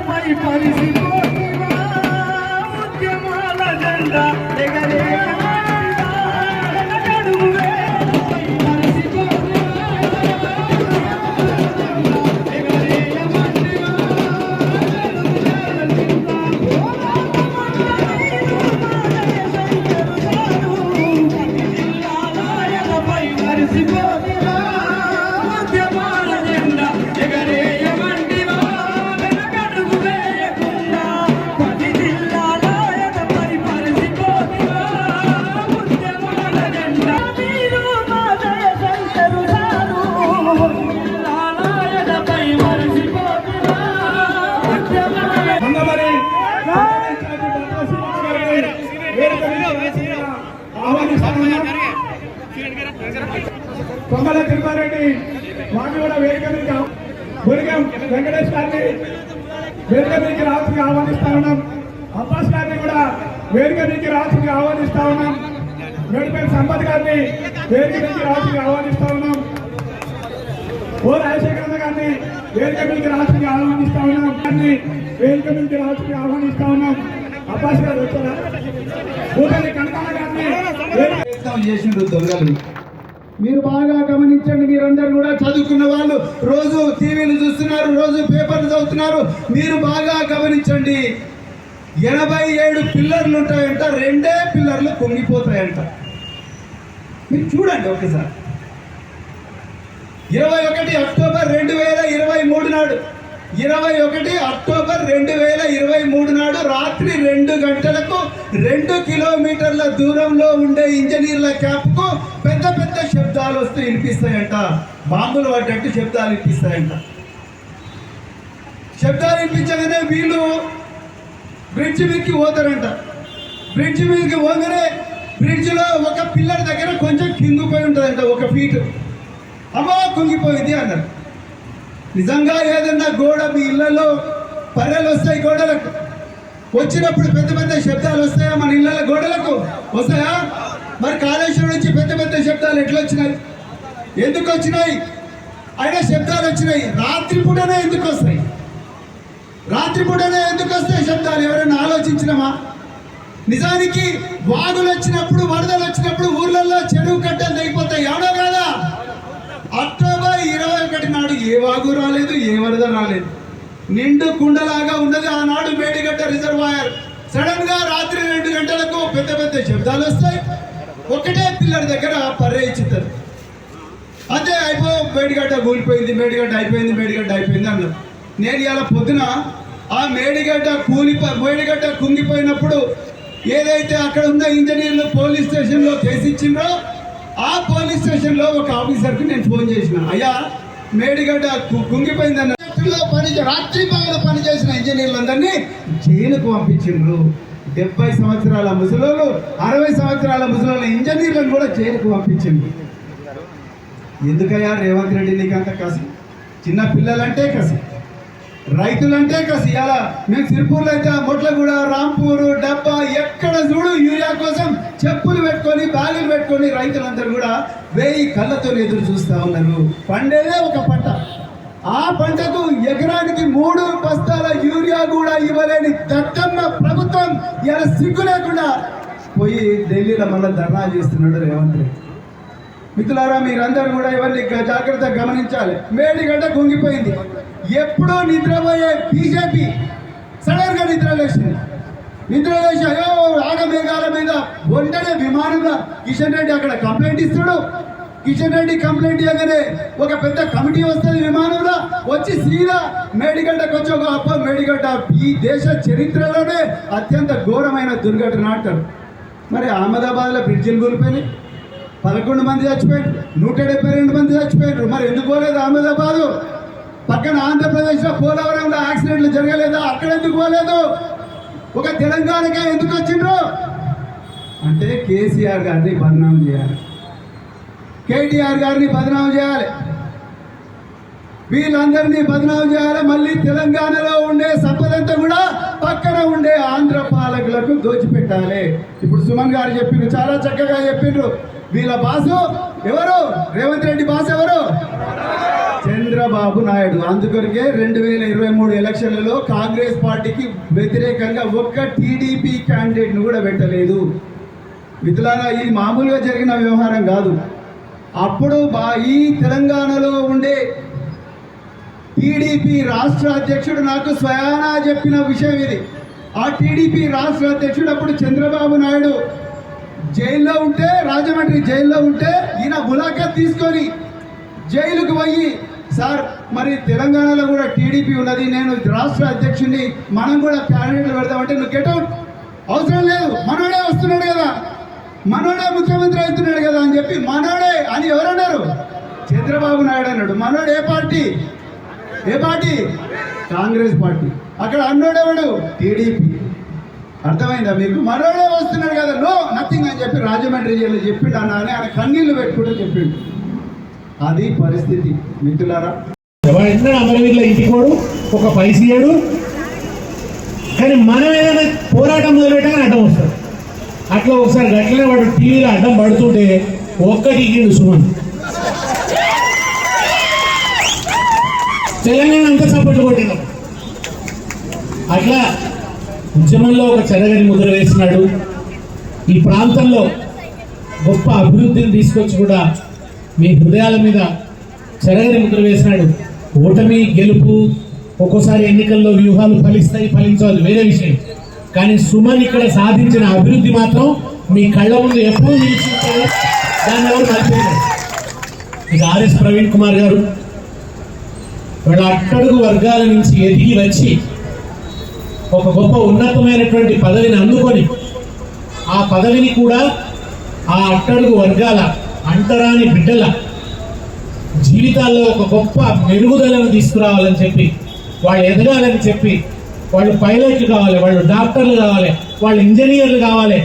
ఉద్యమాలయలపై పరిసిపోతివా ఉద్యమాల జెండా ఎగరే అడుగువే వేదిక మీద ఆహ్వానిస్తున్నాం. తిరుమారెడ్డి కూడా వేదిక మీద బురిగం వెంకటేష్ గారిని వేదిక మీదకి రావాల్సిందిగా ఆహ్వానిస్తా ఉన్నాం. అబ్బాస్ గారిని కూడా వేదిక మీదకి రావాల్సిందిగా ఆహ్వానిస్తా ఉన్నాం. మేడిపల్లి సంపత్ గారిని వేదిక మీదకి రావాల్సిందిగా ఆహ్వానిస్తా ఉన్నాం. ఓ రాజశేఖర గారిని వేదిక మీదకి రావాల్సిందిగా ఆహ్వానిస్తా ఉన్నాం. వేదిక మీదకి రావాల్సిందిగా ఆహ్వానిస్తా ఉన్నాం. అబ్బాస్ గారు వచ్చారా? కనకాల గారిని ప్రయత్నం చేసిండ్రు దొంగలు. మీరు బాగా గమనించండి మీరందరూ కూడా చదువుకున్న వాళ్ళు రోజు టీవీలు చూస్తున్నారు రోజు పేపర్లు చదువుతున్నారు. మీరు బాగా గమనించండి ఎనభై ఏడు పిల్లర్లు ఉంటాయంట రెండే పిల్లర్లు కుంగిపోతాయంట మీరు చూడండి ఒకసారి. ఇరవై ఒకటి అక్టోబర్ రెండు వేల ఇరవై మూడు నాడు ఇరవై ఒకటి అక్టోబర్ రెండు వేల ఇరవై మూడు నాడు రాత్రి రెండు గంటలకు రెండు కిలోమీటర్ల దూరంలో ఉండే ఇంజనీర్ల క్యాంప్కు పెద్ద పెద్ద శబ్దాలు వస్తూ వినిపిస్తాయంట. బాంబులు పడ్డట్టు శబ్దాలు వినిపిస్తాయంట. శబ్దాలు వినిపించగానే వీళ్ళు బ్రిడ్జ్ మీదకి పోతారంట. బ్రిడ్జ్ మీదకి పోగానే బ్రిడ్జ్లో ఒక పిల్లర్ దగ్గర కొంచెం కింగిపోయి ఉంటుందంట ఒక ఫీట్. అమ్మా కుంగిపోయింది అన్నారు. నిజంగా ఏదన్నా గోడ మీ ఇళ్ళలో పర్రెలు వస్తాయి గోడలకు. వచ్చినప్పుడు పెద్ద పెద్ద శబ్దాలు వస్తాయా మన ఇళ్ళ గోడలకు? వస్తాయా? మరి కాళేశ్వరం నుంచి పెద్ద పెద్ద శబ్దాలు ఎట్లా వచ్చినాయి ఎందుకు వచ్చినాయి అయినా శబ్దాలు వచ్చినాయి. రాత్రిపూటనే ఎందుకు వస్తాయి రాత్రిపూటనే ఎందుకు వస్తాయి శబ్దాలు? ఎవరైనా ఆలోచించినమా నిజానికి వాగులు వచ్చినప్పుడు వరదలు వచ్చినప్పుడు ఊర్లలో చెరువు కట్టలు తెగిపోతాయి. ఎవడో కాదా? అక్టోబర్ ఇరవై ఒకటి నాడు ఏ వాగు రాలేదు ఏ వరద రాలేదు. నిండు కుండలాగా ఉన్నది ఆనాడు మేడిగడ్డ రిజర్వాయర్. సడన్గా రాత్రి రెండు గంటలకు పెద్ద పెద్ద శబ్దాలు వస్తాయి. ఒకటే పిల్లర్ దగ్గర పర్రే ఇచ్చిస్తారు అదే అయిపో మేడిగడ్డ కూలిపోయింది మేడిగడ్డ అయిపోయింది మేడిగడ్డ అయిపోయింది అన్నారు. నేను ఇలా పొద్దున ఆ మేడిగడ్డ కూలిపో మేడిగడ్డ కుంగిపోయినప్పుడు ఏదైతే అక్కడ ఉన్న ఇంజనీర్లు పోలీస్ స్టేషన్లో కేసు ఇచ్చిండ్రో ఆ పోలీస్ స్టేషన్లో ఒక ఆఫీసర్కి నేను ఫోన్ చేసిన. అయ్యా మేడిగడ్డ కు- కుంగిపోయిందన్న. పని రాత్రి పగలు పని చేసిన ఇంజనీర్లందరినీ జైలుకు పంపించిండ్రు. డెబ్బై సంవత్సరాల ముసలోళ్ళు అరవై సంవత్సరాల ముసలోళ్ళ ఇంజనీర్లను కూడా జైలుకు పంపించిండ్రు. ఎందుకయ్యా రేవంత్ రెడ్డి నీకు అంత కసి? చిన్న పిల్లలంటే కసి. రైతులంటే కసి. అలా మేము సిరిపూర్లో అయితే మొట్లగూడ రాంపూరు డబ్బా ఎక్కడ చూడు యూరియా కోసం పెట్టుకొని రైతులందరూ కూడా వేయి కళ్ళతో ఎదురు చూస్తూ ఉన్నారు. పండేదే ఒక పంట. ఆ పంటకు ఎకరానికి మూడు బస్తాల యూరియా కూడా ఇవ్వలేని దత్తమ్మ ప్రభుత్వం ఇలా సిగ్గు లేకుండా పోయి ఢిల్లీలో మళ్ళీ ధర్నా చేస్తున్నాడు రేవంత్ రెడ్డి. మిత్రులారా మీరందరూ కూడా ఇవన్నీ జాగ్రత్తగా గమనించాలి. మేడిగడ్డ కుంగిపోయింది. ఎప్పుడో నిద్రపోయే బీజేపీ సడన్గా నిద్ర లేచింది నిద్ర లేచి అయ్యో ఆగమేఘాల మీద వెంటనే విమానంగా కిషన్ రెడ్డి అక్కడ కంప్లైంట్ ఇస్తాడు కిషన్ రెడ్డి కంప్లైంట్ ఇవ్వగానే ఒక పెద్ద కమిటీ వస్తుంది విమానంలో. వచ్చి సీదా మేడిగడ్డకు వచ్చి ఒక అప్ప మేడిగడ్డ ఈ దేశ చరిత్రలోనే అత్యంత ఘోరమైన దుర్ఘటన అంటారు. మరి అహ్మదాబాద్లో బ్రిడ్జిలు కూలిపోయినాయి. పదకొండు మంది చచ్చిపోయారు. నూట డెబ్బై రెండు మంది చచ్చిపోయారు. మరి ఎందుకు పోలేదు అహ్మదాబాదు? పక్కన ఆంధ్రప్రదేశ్లో పోలవరంలో యాక్సిడెంట్లు జరగలేదా? అక్కడ ఎందుకు పోలేదు? ఒక తెలంగాణకే ఎందుకు వచ్చిండ్రు? అంటే కేసీఆర్ గారిని బదనాం చేయాలి. కేటీఆర్ గారిని బదనాం చేయాలి. వీళ్ళందరినీ బదనాం చేయాలి. మళ్ళీ తెలంగాణలో ఉండే సంపదంతా కూడా పక్కన ఉండే ఆంధ్ర పాలకులకు దోచిపెట్టాలి. ఇప్పుడు సుమన్ గారు చెప్పిండ్రు చాలా చక్కగా చెప్పిండ్రు. వీళ్ళ బాసు ఎవరు? రేవంత్ రెడ్డి బాస్ ఎవరు? చంద్రబాబు నాయుడు. అందుకొరకే రెండు వేల ఇరవై మూడు ఎలక్షన్లలో కాంగ్రెస్ పార్టీకి వ్యతిరేకంగా ఒక్క టీడీపీ క్యాండిడేట్ను కూడా పెట్టలేదు. మిథులారా ఇది మామూలుగా జరిగిన వ్యవహారం కాదు. అప్పుడు బా ఈ తెలంగాణలో ఉండే టీడీపీ రాష్ట్ర అధ్యక్షుడు నాకు స్వయానా చెప్పిన విషయం ఇది. ఆ టీడీపీ రాష్ట్ర అధ్యక్షుడు అప్పుడు చంద్రబాబు నాయుడు జైల్లో ఉంటే రాజమండ్రి జైల్లో ఉంటే ఈయన ములాఖాత్ తీసుకొని జైలుకు పోయి సార్ మరి తెలంగాణలో కూడా టీడీపీ ఉన్నది. నేను రాష్ట్ర అధ్యక్షుడిని మనం కూడా క్యాండిడేట్లు పెడతామంటే నువ్వు గెటౌట్ అవసరం లేదు. మనోడే వస్తున్నాడు కదా. మనోడే ముఖ్యమంత్రి అవుతున్నాడు కదా అని చెప్పి మనోడే అని ఎవరన్నారు? చంద్రబాబు నాయుడు అన్నాడు. మనోడు ఏ పార్టీ? ఏ పార్టీ? కాంగ్రెస్ పార్టీ. అక్కడ అన్నోడెవడు టీడీపీ. అర్థమైందా మీకు? మనోడే వస్తున్నాడు కదా. నో నథింగ్ అని చెప్పి రాజమండ్రి జైలు చెప్పిండు అన్న అని ఆయన కన్నీళ్ళు పెట్టుకుంటూ చెప్పిండు. అది పరిస్థితి. మిత్రులారా? ఎవరైనా అమరవీరుల ఇంటికోడు ఒక పైసీయడు. కానీ మనం ఏదైనా పోరాటం మొదలుపెట్టగానే అడ్డం వస్తాడు. అట్లా ఒకసారి గట్లనే వాడు టీవీలో అడ్డం పడుతుంటే ఒక్కటి ఇగిండు సుమన్. తెలంగాణ అంతా సపోర్ట్ కొట్టినాం అట్లా ఉద్యమంలో ఒక చెరగని ముద్ర వేసినాడు. ఈ ప్రాంతంలో గొప్ప అభివృద్ధిని తీసుకొచ్చి కూడా మీ హృదయాల మీద చెరగని ముద్ర వేసినాడు. ఓటమి గెలుపు ఒక్కోసారి ఎన్నికల్లో వ్యూహాలు ఫలిస్తాయి ఫలించాలి వేరే విషయం. కానీ సుమన్ ఇక్కడ సాధించిన అభివృద్ధి మాత్రం మీ కళ్ళ ముందు ఎప్పుడు నిలిచింటారు దాన్ని ఎవరు మర్చిపోయారు ఇక ఆర్ఎస్ ప్రవీణ్ కుమార్ గారు. వాళ్ళ అట్టడుగు వర్గాల నుంచి ఎదిగి వచ్చి ఒక గొప్ప ఉన్నతమైనటువంటి పదవిని అందుకొని ఆ పదవిని కూడా ఆ అట్టడుగు వర్గాల అంటరాని బిడ్డల జీవితాల్లో ఒక గొప్ప మెరుగుదలను తీసుకురావాలని చెప్పి వాళ్ళు ఎదగాలని చెప్పి వాళ్ళు పైలట్లు కావాలి వాళ్ళు డాక్టర్లు కావాలి వాళ్ళు ఇంజనీర్లు కావాలి.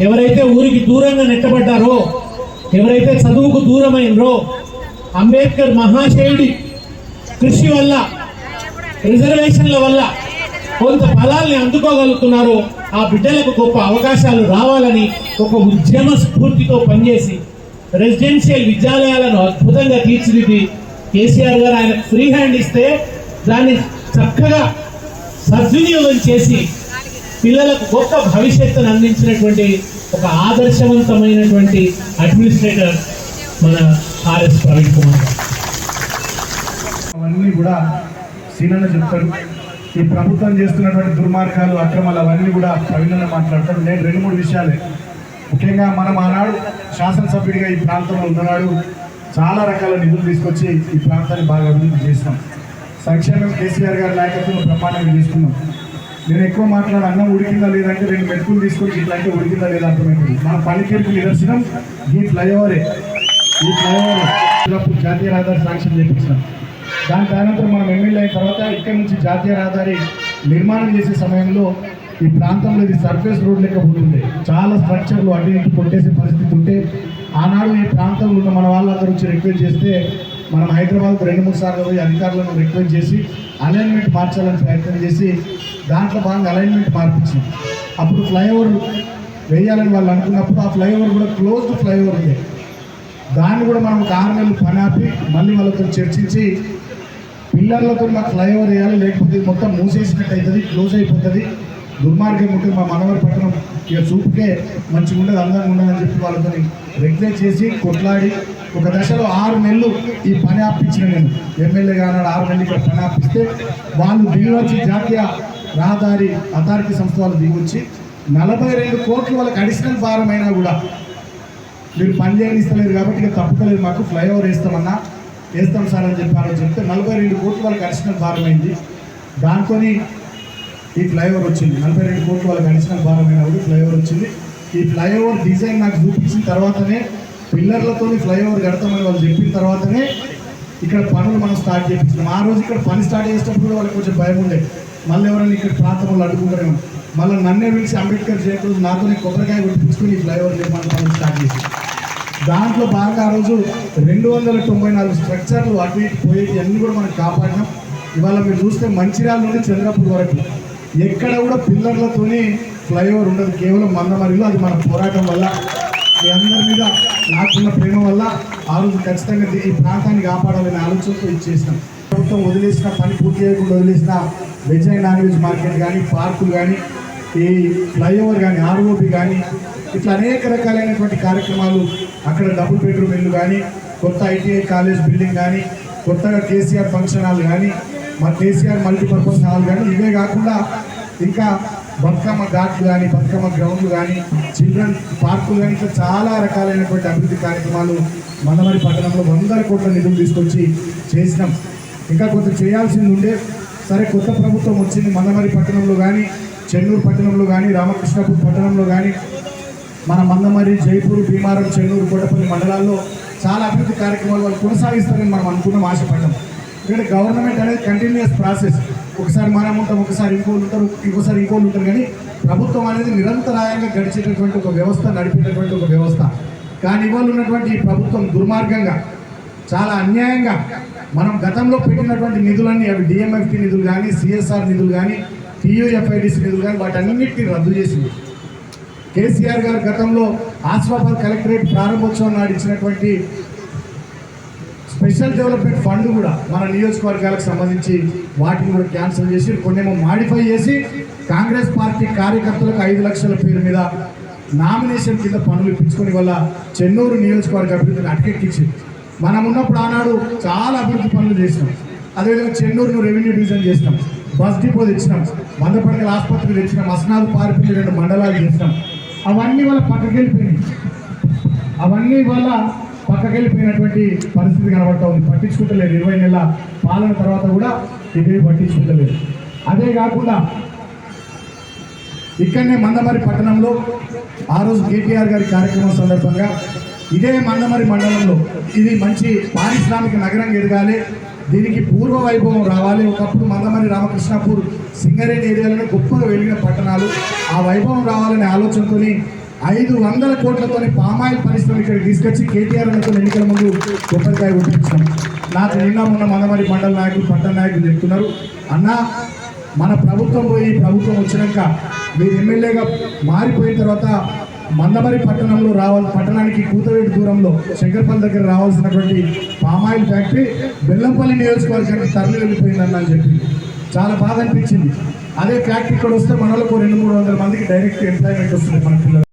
ఎవరైతే ఊరికి దూరంగా నెట్టబడ్డారో ఎవరైతే చదువుకు దూరమైనరో అంబేద్కర్ మహాశయుడి కృషి వల్ల రిజర్వేషన్ల వల్ల కొంత ఫలాల్ని అందుకోగలుగుతున్నారో ఆ బిడ్డలకు గొప్ప అవకాశాలు రావాలని ఒక ఉద్యమ స్ఫూర్తితో పనిచేసి రెసిడెన్షియల్ విద్యాలయాలను అద్భుతంగా తీర్చిదిద్ది. కేసీఆర్ గారు ఆయన ఫ్రీ హ్యాండ్ ఇస్తే దాన్ని చక్కగా సద్వినియోగం చేసి పిల్లలకు గొప్ప భవిష్యత్తును అందించినటువంటి ఒక ఆదర్శవంతమైనటువంటి అడ్మినిస్ట్రేటర్ మన ఆర్ఎస్ ప్రవీణ్ కుమార్ అవన్నీ కూడా సీనన్న చెప్తారు. ఈ ప్రభుత్వం చేస్తున్నటువంటి దుర్మార్గాలు అక్రమాలు అవన్నీ కూడా ప్రవీణన్న మాట్లాడతారు. నేను రెండు మూడు విషయాలే. ముఖ్యంగా మనం ఆనాడు శాసనసభ్యుడిగా ఈ ప్రాంతంలో ఉన్ననాడు చాలా రకాల నిధులు తీసుకొచ్చి ఈ ప్రాంతాన్ని బాగా అభివృద్ధి చేసినాం. సంక్షేమం కేసీఆర్ గారి నాయకత్వంలో బ్రహ్మాండంగా తీసుకున్నాం నేను ఎక్కువ మాట్లాడ అన్నం ఉడికిందా లేదంటే రెండు మెతుకులు తీసుకొచ్చి ఇట్లాంటి ఉడికిందా లేదా అర్థమైంది మన పనితీరుకు నిదర్శనం ఈ ఫ్లైఓవరే. ఈ ఫ్లైఓవర్. జాతీయ రహదారి శాంక్షన్ చేపించినాం దాని అనంతరం మనం ఎమ్మెల్యే అయిన తర్వాత ఇక్కడ నుంచి జాతీయ రహదారి నిర్మాణం చేసే సమయంలో ఈ ప్రాంతంలో ఇది సర్ఫేస్ రోడ్ లెక్క ఉంటుంది. చాలా స్ట్రక్చర్లు అటు ఇటు కొట్టేసే పరిస్థితి ఉంటే ఆనాడు ఈ ప్రాంతంలో ఉన్న మన వాళ్ళందరూ వచ్చి రిక్వెస్ట్ చేస్తే మనం హైదరాబాద్కు రెండు మూడు సార్లు పోయి అధికారులను రిక్వెస్ట్ చేసి అలైన్మెంట్ మార్చాలని ప్రయత్నం చేసి దాంట్లో భాగంగా అలైన్మెంట్ మార్పించాం అప్పుడు ఫ్లైఓవర్ వేయాలని వాళ్ళు అనుకున్నప్పుడు ఆ ఫ్లైఓవర్ కూడా క్లోజ్డ్ ఫ్లైఓవర్ ఉంది. దాన్ని కూడా మనం ఒక ఆరు నెలలు ఆపి మళ్ళీ వాళ్ళతో చర్చించి పిల్లర్లతో మాకు ఫ్లైఓవర్ వేయాలి లేకపోతే మొత్తం మూసేసినట్టు అవుతుంది క్లోజ్ అయిపోతుంది. దుర్మార్గం ఉంటుంది మా మనవరి పట్టణం ఇక చూపుకే మంచిగా ఉండదు అందంగా ఉండదని చెప్పి వాళ్ళతో రెగ్యులేట్ చేసి కొట్లాడి ఒక దశలో ఆరు నెలలు ఈ పని ఆపించిన నేను. ఎమ్మెల్యే కానీ ఆరు నెలలు ఇక్కడ పని ఆపిస్తే వాళ్ళు దిగివచ్చి జాతీయ రహదారి అథారిటీ సంస్థ వాళ్ళు దిగొచ్చి నలభై రెండు కోట్లు వాళ్ళకి అడిషనల్ భారం అయినా కూడా మీరు పని చేయనిస్తలేదు కాబట్టి ఇక తప్పుకోలేదు మాకు ఫ్లైఓవర్ వేస్తామన్నా వేస్తాం సార్ అని చెప్పారని చెప్తే నలభై రెండు కోట్లు వాళ్ళకి అడిషనల్ భారం అయింది దాంతో ఈ ఫ్లైఓవర్ వచ్చింది. నలభై రెండు కోట్లు వాళ్ళకి అడిషనల్ భారం ఫ్లైఓవర్ వచ్చింది. ఈ ఫ్లైఓవర్ డిజైన్ నాకు చూపించిన తర్వాతనే పిల్లర్లతో ఫ్లైఓవర్ కడతామని వాళ్ళు చెప్పిన తర్వాతనే ఇక్కడ పనులు మనం స్టార్ట్ చేయించాం ఆ రోజు ఇక్కడ పని స్టార్ట్ చేసేటప్పుడు వాళ్ళకి కొంచెం భయం ఉండే. మళ్ళీ ఎవరైనా ఇక్కడ ప్రాంతంలో అడుగుతారేమో. మళ్ళీ నన్నే పిలిచి అంబేద్కర్ జయంతి రోజు నాతోనే కొబ్బరికాయ కొట్టించుకుని ఈ ఫ్లైఓవర్ నిర్మాణ పనులు స్టార్ట్ చేసి దాంట్లో బాగా ఆ రోజు రెండు వందల తొంభై నాలుగు స్ట్రక్చర్లు అటు ఇటు పోయేవి అన్నీ కూడా మనం కాపాడినాం. ఇవాళ మీరు చూస్తే మంచిర్యాల నుండి చంద్రపూర్ వరకు. ఎక్కడ కూడా పిల్లర్లతోనే ఫ్లైఓవర్ ఉండదు. కేవలం మందమరిలో అది మన పోరాటం వల్ల మీ అందరి మీద నాకున్న ప్రేమ వల్ల ఆ రోజు ఖచ్చితంగా ఈ ప్రాంతాన్ని కాపాడాలనే ఆలోచనతో ఇచ్చేసాం ప్రభుత్వం వదిలేసిన పని పూర్తి చేయకుండా వదిలేసిన veg and non veg market కానీ పార్కులు కానీ ఈ ఫ్లైఓవర్ కానీ ఆర్ఓబి కానీ ఇట్లా అనేక రకాలైనటువంటి కార్యక్రమాలు అక్కడ డబుల్ బెడ్రూమ్ ఇల్లు కానీ కొత్త ఐటీఐ కాలేజ్ బిల్డింగ్ కానీ కొత్తగా కేసీఆర్ ఫంక్షన్ హాల్ కానీ మన కేసీఆర్ మల్టీపర్పస్ హాల్ కానీ ఇవే కాకుండా ఇంకా బతుకమ్మ ఘాట్లు కానీ బతుకమ్మ గ్రౌండ్లు కానీ చిల్డ్రన్ పార్కులు కానీ ఇట్లా చాలా రకాలైనటువంటి అభివృద్ధి కార్యక్రమాలు మందమరి పట్టణంలో వందల కోట్ల నిధులు తీసుకొచ్చి చేసినాం. ఇంకా కొంత చేయాల్సింది ఉండే సరే కొత్త ప్రభుత్వం వచ్చింది మందమరి పట్టణంలో కానీ చెన్నూరు పట్టణంలో కానీ రామకృష్ణపూర్ పట్టణంలో కానీ మన మందమరి జైపూర్ భీమారం చెన్నూరు కోటపల్లి మండలాల్లో చాలా అభివృద్ధి కార్యక్రమాలు వాళ్ళు కొనసాగిస్తారని మనం అనుకున్నాం ఆశపడ్డాం. ఇక్కడ గవర్నమెంట్ అనేది కంటిన్యూస్ ప్రాసెస్ ఒకసారి మనం ఉంటాం ఒకసారి ఇంకోళ్ళు ఉంటారు ఇంకోసారి ఇంకోళ్ళు ఉంటారు. కానీ ప్రభుత్వం అనేది నిరంతరాయంగా గడిచేటటువంటి ఒక వ్యవస్థ నడిపేటటువంటి ఒక వ్యవస్థ. కానీ ఇవాళ ఉన్నటువంటి ఈ ప్రభుత్వం దుర్మార్గంగా చాలా అన్యాయంగా మనం గతంలో పెట్టినటువంటి నిధులన్నీ అవి డిఎంఎఫ్టి నిధులు కానీ సిఎస్ఆర్ నిధులు కానీ టీయూఎఫ్ఐడిసి నిధులు కానీ వాటన్నిటిని రద్దు చేసింది. కేసీఆర్ గారు గతంలో ఆసిఫాబాద్ కలెక్టరేట్ ప్రారంభోత్సవం నాడు ఇచ్చినటువంటి స్పెషల్ డెవలప్మెంట్ ఫండ్ కూడా మన నియోజకవర్గాలకు సంబంధించి వాటిని కూడా క్యాన్సిల్ చేసి కొన్నేమో మాడిఫై చేసి కాంగ్రెస్ పార్టీ కార్యకర్తలకు ఐదు లక్షల పేరు మీద నామినేషన్ కింద పనులు ఇప్పించుకొని వల్ల చెన్నూరు నియోజకవర్గ అభివృద్ధిని అటకెక్కించింది మనం ఉన్నప్పుడు ఆనాడు చాలా అభివృద్ధి పనులు చేసినాం. అదేవిధంగా చెన్నూరును రెవెన్యూ డివిజన్ చేసినాం. బస్ డిపో తెచ్చినాం. వంద పడకల ఆసుపత్రి తెచ్చినాం. అసనాలు పార్కులు రెండు మండలాలు చేసినాం. అవన్నీ వాళ్ళ పక్కకెళ్ళిపోయినాయి. అవన్నీ వల్ల పక్కకెళ్ళిపోయినటువంటి పరిస్థితి కనబడతా ఉంది. పట్టించుకుంటలేదు. ఇరవై నెలల పాలన తర్వాత కూడా ఇదే పట్టించుకుంటలేదు. అదే కాకుండా ఇక్కడనే మందమరి పట్టణంలో ఆ రోజు కేటీఆర్ గారి కార్యక్రమం సందర్భంగా ఇదే మందమరి మండలంలో ఇది మంచి పారిశ్రామిక నగరంగా ఎదగాలి. దీనికి పూర్వ వైభవం రావాలి. ఒకప్పుడు మందమరి రామకృష్ణపూర్ సింగరేణి ఏరియాలోనే గొప్పగా వెలిగిన పట్టణాలు. ఆ వైభవం రావాలనే ఆలోచనతోని ఐదు వందల కోట్లతో పామాయిల్ పరిశ్రమ ఇక్కడ తీసుకొచ్చి కేటీఆర్ అన్నతో ఎన్నికల ముందు కొబ్బరికాయ కొట్టించాం. నాకు నిన్న మొన్న మందమరి మండల నాయకులు పట్టణ నాయకులు చెప్తున్నారు అన్నా మన ప్రభుత్వం పోయి ప్రభుత్వం వచ్చినాక మీరు ఎమ్మెల్యేగా మారిపోయిన తర్వాత మందమరి పట్టణంలో రావాలి పట్టణానికి కూతవేటి దూరంలో శంకర్పల్లి దగ్గర రావాల్సినటువంటి పామాయిల్ ఫ్యాక్టరీ బెల్లంపల్లి నియోజకవర్గానికి తరలి వెళ్ళిపోయిందని అని చెప్పి. చాలా బాధ అనిపించింది. అదే ఫ్యాక్టరీ ఇక్కడ వస్తే మనలో రెండు మూడు వందల మందికి డైరెక్ట్ ఎంప్లాయ్మెంట్ వస్తుంది మన పిల్లలు